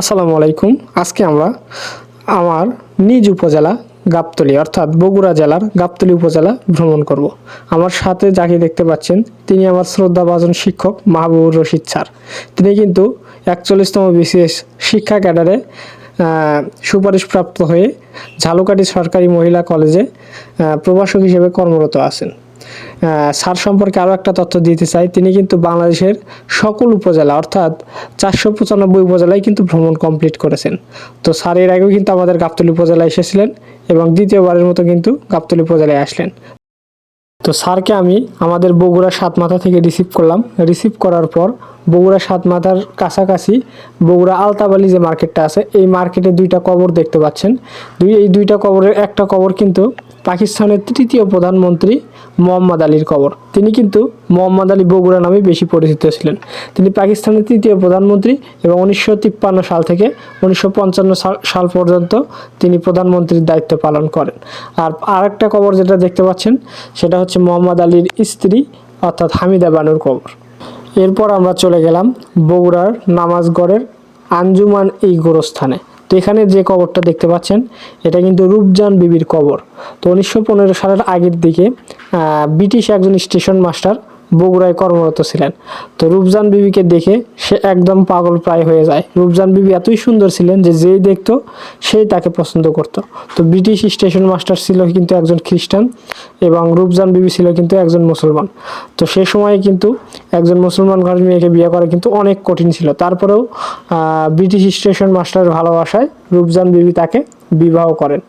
আসসালামু আলাইকুম। আজকে আমরা আমার নিজ উপজেলা গাবতলী, অর্থাৎ বগুড়া জেলার গাবতলী উপজেলা ভ্রমণ করব। আমার সাথে যাকে দেখতে পাচ্ছেন, তিনি আমার শ্রদ্ধাভাজন শিক্ষক মাহবুবুর রশিদ স্যার। তিনি কিন্তু একচল্লিশতম বিসিএস শিক্ষা ক্যাডারে সুপারিশপ্রাপ্ত হয়ে ঝালুকাঠি সরকারি মহিলা কলেজে প্রভাষক হিসেবে কর্মরত আছেন। স্যার সম্পর্কে আরও একটা তথ্য দিতে চাই। তিনি কিন্তু বাংলাদেশের সকল উপজেলা, অর্থাৎ চারশো পঁচানব্বই উপজেলায় কিন্তু ভ্রমণ কমপ্লিট করেছেন। তো স্যার এর আগেও কিন্তু আমাদের গাবতলী উপজেলায় এসেছিলেন এবং দ্বিতীয়বারের মতো কিন্তু গাবতলী উপজেলায় আসলেন। তো স্যারকে আমি আমাদের বগুড়া সাত মাথা থেকে রিসিভ করলাম। রিসিভ করার পর বগুড়া সাত মাথার কাছাকাছি বগুড়া আলতাবালি যে মার্কেটটা আছে, এই মার্কেটে দুইটা কবর দেখতে পাচ্ছেন। দুই এই দুইটা কবরের একটা কবর কিন্তু পাকিস্তানের তৃতীয় প্রধানমন্ত্রী মোহাম্মদ আলীর কবর। তিনি কিন্তু মোহাম্মদ আলী বগুড়া নামে বেশি পরিচিত ছিলেন। তিনি পাকিস্তানের তৃতীয় প্রধানমন্ত্রী এবং উনিশশো তিপ্পান্ন সাল থেকে উনিশশো সাল পর্যন্ত তিনি প্রধানমন্ত্রীর দায়িত্ব পালন করেন। আর আরেকটা কবর যেটা দেখতে পাচ্ছেন, সেটা হচ্ছে মোহাম্মদ আলীর স্ত্রী, অর্থাৎ হামিদা বানুর কবর। এরপর আমরা চলে গেলাম বগুড়ার নামাজগড়ের আঞ্জুমান এই গোরস্থানে। তো এখানে যে কবরটা দেখতে পাচ্ছেন, এটা কিন্তু রূপজান বিবির কবর। তো উনিশশো পনেরো সালের আগের দিকে ব্রিটিশ একজন স্টেশন মাস্টার বগুড়ায় কর্মরত ছিলেন। তো রূপজান বিবিকে দেখে সে একদম পাগল প্রায় হয়ে যায়। রূপজান বিবি এতই সুন্দর ছিলেন যে যেই দেখতো সেই তাকে পছন্দ করত। তো ব্রিটিশ স্টেশন মাস্টার ছিল কিন্তু একজন খ্রিস্টান এবং রূপজান বিবি ছিল কিন্তু একজন মুসলমান। তো সে সময়ে কিন্তু একজন মুসলমান ঘরের মেয়েকে বিয়ে করা কিন্তু অনেক কঠিন ছিল। তারপরেও ব্রিটিশ স্টেশন মাস্টারের ভালোবাসায় রূপজান বিবি তাকে বিবাহ করেন।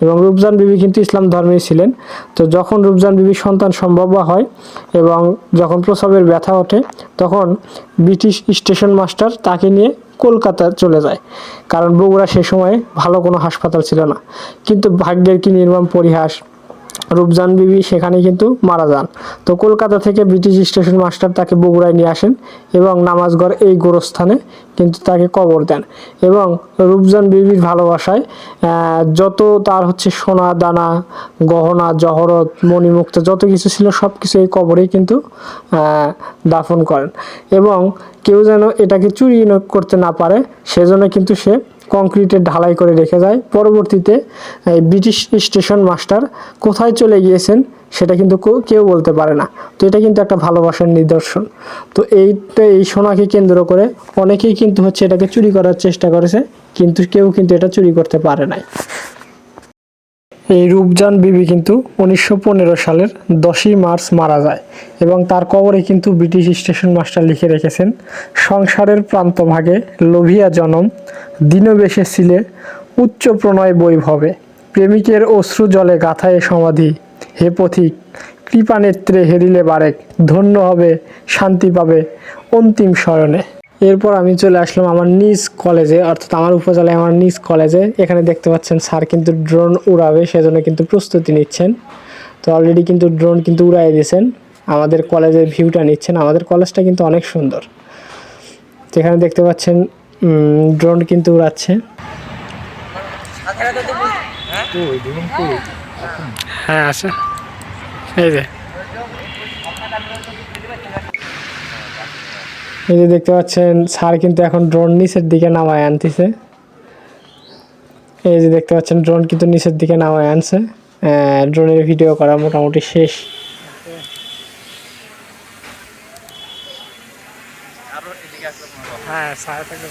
এবং রূপজান বিবি কিন্তু ইসলাম ধর্মেই ছিলেন। তো যখন রূপজান বিবি সন্তান সম্ভব হয় এবং যখন প্রসবের ব্যথা ওঠে, তখন ব্রিটিশ স্টেশন মাস্টার তাকে নিয়ে কলকাতা চলে যায়। কারণ বগুড়া সে সময় ভালো কোনো হাসপাতাল ছিল না। কিন্তু ভাগ্যের কি নির্মম পরিহাস রূপজান বিবি সেখানে কিন্তু মারা যান। তো কলকাতা থেকে ব্রিটিশ স্টেশন মাস্টার তাকে বগুড়ায় নিয়ে আসেন এবং নামাজগড় এই গোরস্থানে কিন্তু তাকে কবর দেন এবং রূপজান বিবির ভালোবাসায় যত তার হচ্ছে সোনা, দানা, গহনা, জহরত, মণিমুক্ত, যত কিছু ছিল সব কিছু এই কবরেই কিন্তু দাফন করেন। এবং কেউ যেন এটাকে চুরি করতে না পারে, সেজন্য কিন্তু সে কংক্রিটের ঢালাই করে রেখে যায়। পরবর্তীতে ব্রিটিশ স্টেশন মাস্টার কোথায় চলে গিয়েছেন সেটা কিন্তু কেউ- কেউ বলতে পারে না। তো এটা কিন্তু একটা ভালোবাসার নিদর্শন। তো এইটা এই সোনাকে কেন্দ্র করে অনেকেই কিন্তু হচ্ছে এটাকে চুরি করার চেষ্টা করেছে, কিন্তু কেউ কিন্তু এটা চুরি করতে পারে নাই। এই রূপজান বিবি কিন্তু উনিশশো পনেরো সালের দশই মার্চ মারা যায় এবং তার কবরে কিন্তু ব্রিটিশ স্টেশন মাস্টার লিখে রেখেছেন, সংসারের প্রান্তভাগে লোভিয়া জনম, দিনবেশে ছিলে উচ্চ প্রণয় বৈভবে, প্রেমিকের অশ্রু জলে গাথায় সমাধি, হে পথিক, কৃপানেত্রে হেরিলে বারেক, ধন্য হবে, শান্তি পাবে অন্তিম শয়নে এরপর আমি চলে আসলাম আমার নিজ কলেজে, অর্থাৎ আমার উপজেলায় আমার নিজ কলেজে। এখানে দেখতে পাচ্ছেন স্যার কিন্তু ড্রোন উড়াবে, সেজন্য কিন্তু প্রস্তুতি নিচ্ছেন। তো অলরেডি কিন্তু ড্রোন কিন্তু উড়াই দিয়েছেন। আমাদের কলেজের ভিউটা নিচ্ছেন। আমাদের কলেজটা কিন্তু অনেক সুন্দর। এখানে দেখতে পাচ্ছেন ড্রোন কিন্তু উড়াচ্ছে। হ্যাঁ আছে এই যে। এই যে দেখতে পাচ্ছেন স্যার কিন্তু এখন ড্রোন নিচের দিকে নামায় আনতেছে। এই যে দেখতে পাচ্ছেন ড্রোন কিন্তু নিচের দিকে নামায় আনছে। ড্রোনের ভিডিও করা মোটামুটি শেষ। হ্যাঁ ছায়া থাকলে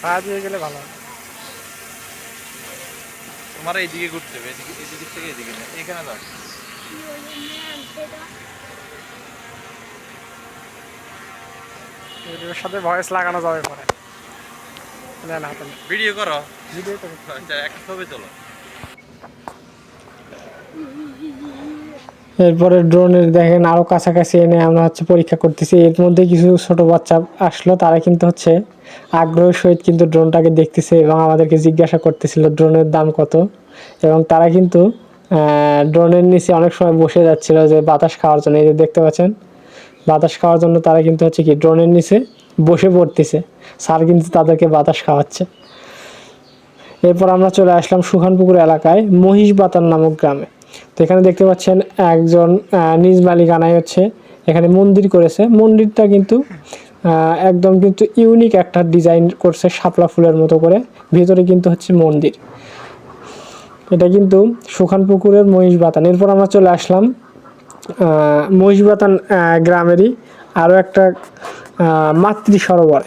ছায়া দিয়ে গেলে ভালো তোমার এইদিকে ঘুরতে হবে এদিকে এদিক থেকে এদিকে এখানে দাও ভিডিওর সাথে ভয়েস লাগানো যাবে পরে। না হাতে ভিডিও করো। ভিডিও তো আচ্ছা একটা ছবি তোলো। এরপরে ড্রোনের দেখেন আরও কাছাকাছি এনে আমরা হচ্ছে পরীক্ষা করতেছি। এর মধ্যে কিছু ছোট বাচ্চা আসলো তারা কিন্তু হচ্ছে আগ্রহের সহিত কিন্তু ড্রোনটাকে দেখতেছে এবং আমাদেরকে জিজ্ঞাসা করতেছিল ড্রোনের দাম কত। এবং তারা কিন্তু ড্রোনের নিচে অনেক সময় বসে যাচ্ছিল যে বাতাস খাওয়ার জন্য। এই যে দেখতে পাচ্ছেন বাতাস খাওয়ার জন্য তারা কিন্তু হচ্ছে কি ড্রোনের নিচে বসে পড়তেছে। স্যার কিন্তু তাদেরকে বাতাস খাওয়াচ্ছে। এরপর আমরা চলে আসলাম সুখানপুকুর এলাকায় মহিষ বাতান নামক গ্রামে। তো এখানে দেখতে পাচ্ছেন একজন নিজ মালিকানায় হচ্ছে এখানে মন্দির করেছে। মন্দিরটা কিন্তু একদম কিন্তু ইউনিক একটা ডিজাইন করছে শাপলা ফুলের মতো করে। ভিতরে কিন্তু হচ্ছে মন্দির। এটা কিন্তু সুখান পুকুরের মহিষ বাতান এরপর আমরা চলে আসলাম মহিষবাতান গ্রামেরই আরও একটা মাতৃ সরোবর।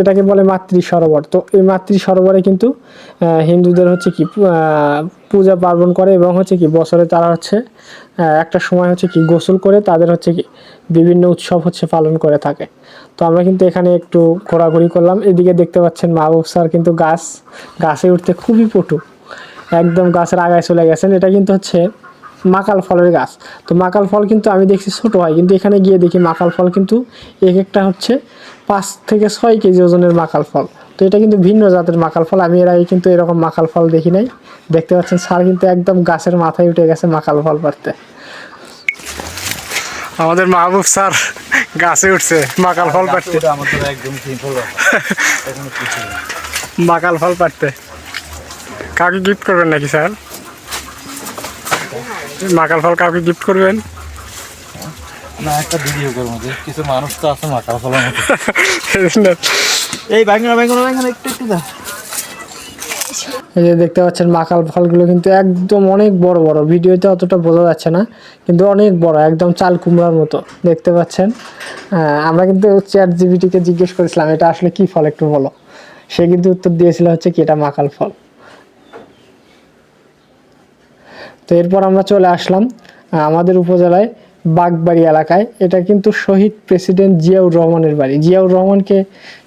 এটাকে বলে মাতৃ সরোবর। তো এই মাতৃ সরোবরে কিন্তু হিন্দুদের হচ্ছে কি পূজা পার্বণ করে এবং হচ্ছে কি, বছরে তারা হচ্ছে একটা সময় হচ্ছে কি, গোসল করে তাদের হচ্ছে কি, বিভিন্ন উৎসব হচ্ছে পালন করে থাকে। তো আমরা কিন্তু এখানে একটু ঘোরাঘুরি করলাম। এদিকে দেখতে পাচ্ছেন মাহবুব স্যার কিন্তু গাছ, গাছে উঠতে খুবই পটু। একদম গাছের আগায় চলে গেছেন। এটা কিন্তু হচ্ছে মাকাল ফলের গাছ। তো মাকাল ফল কিন্তু আমি দেখছি ছোট হয় কিন্তু এখানে গিয়ে দেখি মাকাল ফল কিন্তু এক একটা হচ্ছে পাঁচ থেকে ছয় কেজি ওজনের মাকাল ফল। তো এটা কিন্তু ভিন্ন জাতের মাকাল ফল আমি এর আগে কিন্তু এরকম মাকাল ফল দেখি নাই। দেখতে পাচ্ছেন স্যার কিন্তু একদম গাছের মাথায় উঠে গেছে মাকাল ফল পারতে আমাদের মাহবুব স্যার গাছে উঠছে মাকাল ফল পারতে ওটা একদম সিম্পল এখন কিছু না। মাকাল ফল পারতে কাউকে গিফট করবেন নাকি স্যার? মাকাল ফল কাউকে গিফট করবেন? না একটা ভিডিও করব যে কিছু মানুষ তো আছে মাথা ফলার মতো। এই ব্যাঙ্গনা ব্যাঙ্গনা ব্যাঙ্গনা একটু একটু দা এই যে দেখতে পাচ্ছেন মাকাল ফলগুলো কিন্তু একদম অনেক বড় বড়। ভিডিওতে অতটা বোঝা যাচ্ছে না কিন্তু অনেক বড় একদম চাল কুমড়ার মতো। দেখতে পাচ্ছেন? আমরা কিন্তু চ্যাট জিবিটিকে জিজ্ঞেস করেছিলাম এটা আসলে কি ফল একটু বলো? সে কিন্তু উত্তর দিয়েছিল হচ্ছে কি এটা মাকাল ফল। তো এরপর আমরা চলে আসলাম আমাদের উপজেলায় বাগবাড়ি এলাকায়। এটা কিন্তু শহীদ প্রেসিডেন্ট জিয়াউর রহমানের বাড়ি। জিয়াউর রহমানকে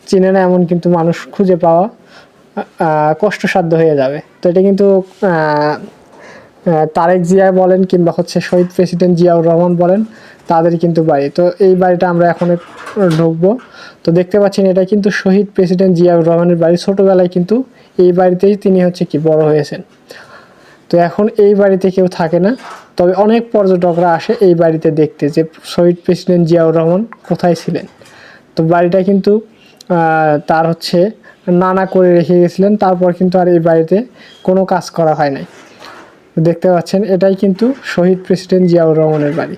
চিনে না এমন কিন্তু মানুষ খুঁজে পাওয়া কষ্টসাধ্য হয়ে যাবে। তো এটা কিন্তু তারেক জিয়া বলেন কিংবা হচ্ছে শহীদ প্রেসিডেন্ট জিয়াউর রহমান বলেন, তাদের কিন্তু বাড়ি। তো এই বাড়িটা আমরা এখন ঢুকবো। তো দেখতে পাচ্ছেন, এটা কিন্তু শহীদ প্রেসিডেন্ট জিয়াউর রহমানের বাড়ি। ছোটোবেলায় কিন্তু এই বাড়িতেই তিনি হচ্ছে কি বড় হয়েছেন। তো এখন এই বাড়িতে কেউ থাকে না। তবে অনেক পর্যটকরা আসে এই বাড়িতে দেখতে যে শহীদ প্রেসিডেন্ট জিয়াউর রহমান কোথায় ছিলেন। তো বাড়িটা কিন্তু তার হচ্ছে নানা করে রেখে গেছিলেন, তারপর কিন্তু আর এই বাড়িতে কোনো কাজ করা হয় নাই। দেখতে পাচ্ছেন, এটাই কিন্তু শহীদ প্রেসিডেন্ট জিয়াউর রহমানের বাড়ি।